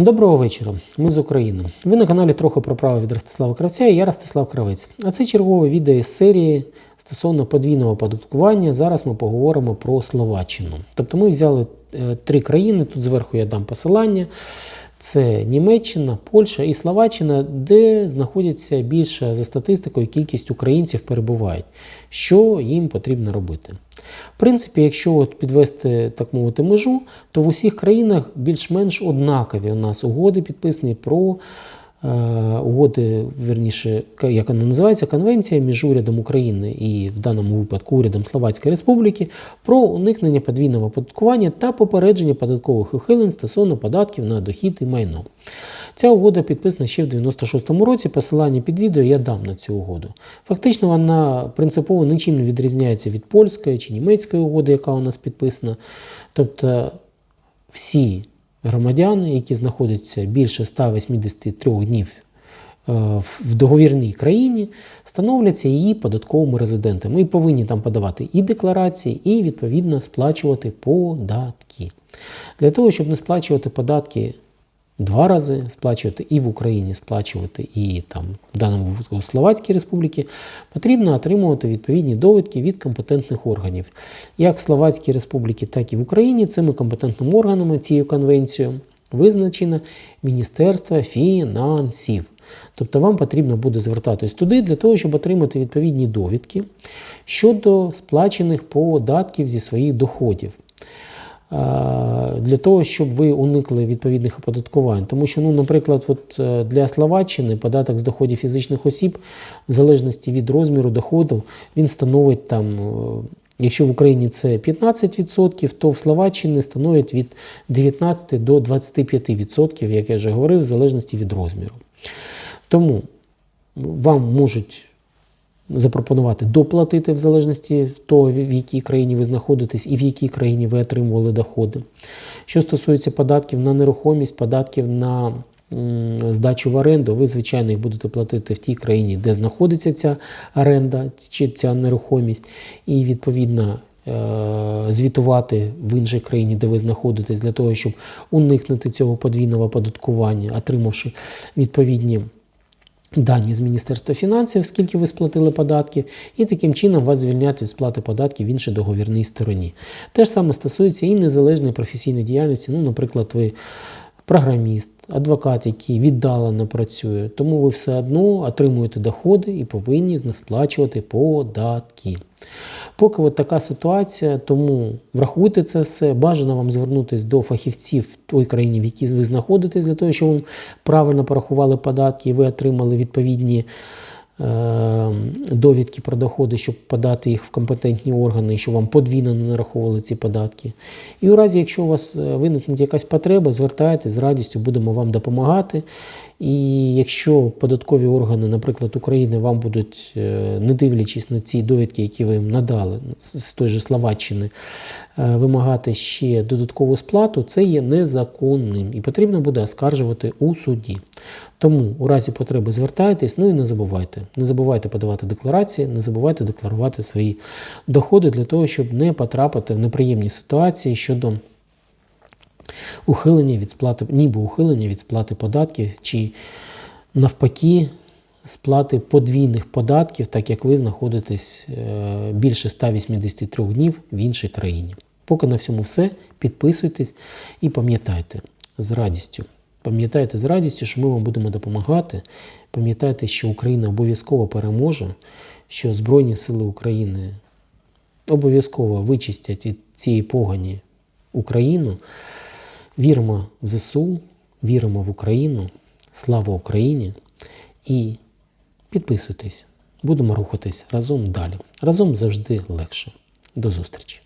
Доброго вечора. Ми з України. Ви на каналі трохи про право від Ростислава Кравця і я Ростислав Кравець. А це чергове відео із серії стосовно подвійного оподаткування. Зараз ми поговоримо про Словаччину. Тобто ми взяли е, три країни. Тут зверху я дам посилання. Це Німеччина, Польща і Словаччина, де знаходяться більше за статистикою кількість українців перебувають. Що їм потрібно робити? В принципі, якщо от підвести так мовити межу, то в усіх країнах більш-менш однакові у нас угоди підписані про угоди, верніше, як вона називається, конвенція між урядом України і в даному випадку урядом Словацької Республіки про уникнення подвійного оподаткування та попередження податкових ухилень стосовно податків на дохід і майно. Ця угода підписана ще в 96-му році. Посилання під відео я дам на цю угоду. Фактично, вона принципово нічим не відрізняється від польської чи німецької угоди, яка у нас підписана. Тобто всі громадяни, які знаходяться більше 183 днів е, в в договірній країні, становляться її податковими резидентами і повинні там подавати і декларації, і відповідно сплачувати податки. Для того, щоб не сплачувати податки два рази, сплачувати і в Україні, сплачувати і там, в даному випадку в Словацькій Республіці, потрібно отримувати відповідні довідки від компетентних органів. Як в Словацькій Республіці, так і в Україні цими компетентними органами цією конвенцією визначено Міністерство фінансів. Тобто вам потрібно буде звертатись туди для того, щоб отримати відповідні довідки щодо сплачених податків зі своїх доходів. А, Для того, щоб ви уникли відповідних оподаткувань. Тому що, ну, наприклад, от е, для Словаччини податок з доходів фізичних осіб, в залежності від розміру доходу, він становить там. е, Якщо в Україні це 15%, то в Словаччині становить від 19 до 25%, як я вже говорив, в залежності від розміру. Тому ну, вам можуть запропонувати доплатити в залежності того, в якій країні ви знаходитесь і в якій країні ви отримували доходи. Що стосується податків на нерухомість, податків на здачу в оренду, ви, звичайно, їх будете платити в тій країні, де знаходиться ця оренда чи ця нерухомість, і відповідно. е, Звітувати в іншій країні, де ви знаходитесь, для того, щоб уникнути цього подвійного оподаткування, отримавши відповідні дані з Міністерства фінансів, скільки ви сплатили податків, і таким чином вас звільнять від сплати податків в іншій договірній стороні. Те ж саме стосується і незалежної професійної діяльності. Ну, наприклад, ви програміст, адвокат, який віддалено працює, тому ви все одно отримуєте доходи і повинні з них сплачувати податки. Поки от така ситуація, тому врахуйте це все. Бажано вам звернутися до фахівців в той країні, в якій ви знаходитесь, для того, щоб вам правильно порахували податки і ви отримали відповідні довідки про доходи, щоб подати їх в компетентні органи, що вам подвійно не нараховували ці податки. І у разі, якщо у вас е, виникне якась потреба, звертайтесь з радістю, будемо вам допомагати. І якщо податкові органи, наприклад, України, вам будуть, е, не дивлячись на ці довідки, які ви їм надали з той же Словаччини, е, вимагати ще додаткову сплату, це є незаконним і потрібно буде оскаржувати у суді. Тому у разі потреби звертайтесь, ну і не забувайте. Не забувайте подавати декларації, не забувайте декларувати свої доходи для того, щоб не потрапити в неприємні ситуації щодо ухилення від сплати, ніби ухилення від сплати податків, чи навпаки сплати подвійних податків, так як ви знаходитесь е, більше 183 днів в іншій країні. Поки на всьому все, підписуйтесь і пам'ятайте з радістю. Пам'ятайте з радістю, що ми вам будемо допомагати. Пам'ятайте, що Україна обов'язково переможе, що Збройні Сили України обов'язково вичистять від цієї погані Україну. Віримо в ЗСУ, віримо в Україну. Слава Україні! І підписуйтесь, будемо рухатись разом далі. Разом завжди легше. До зустрічі!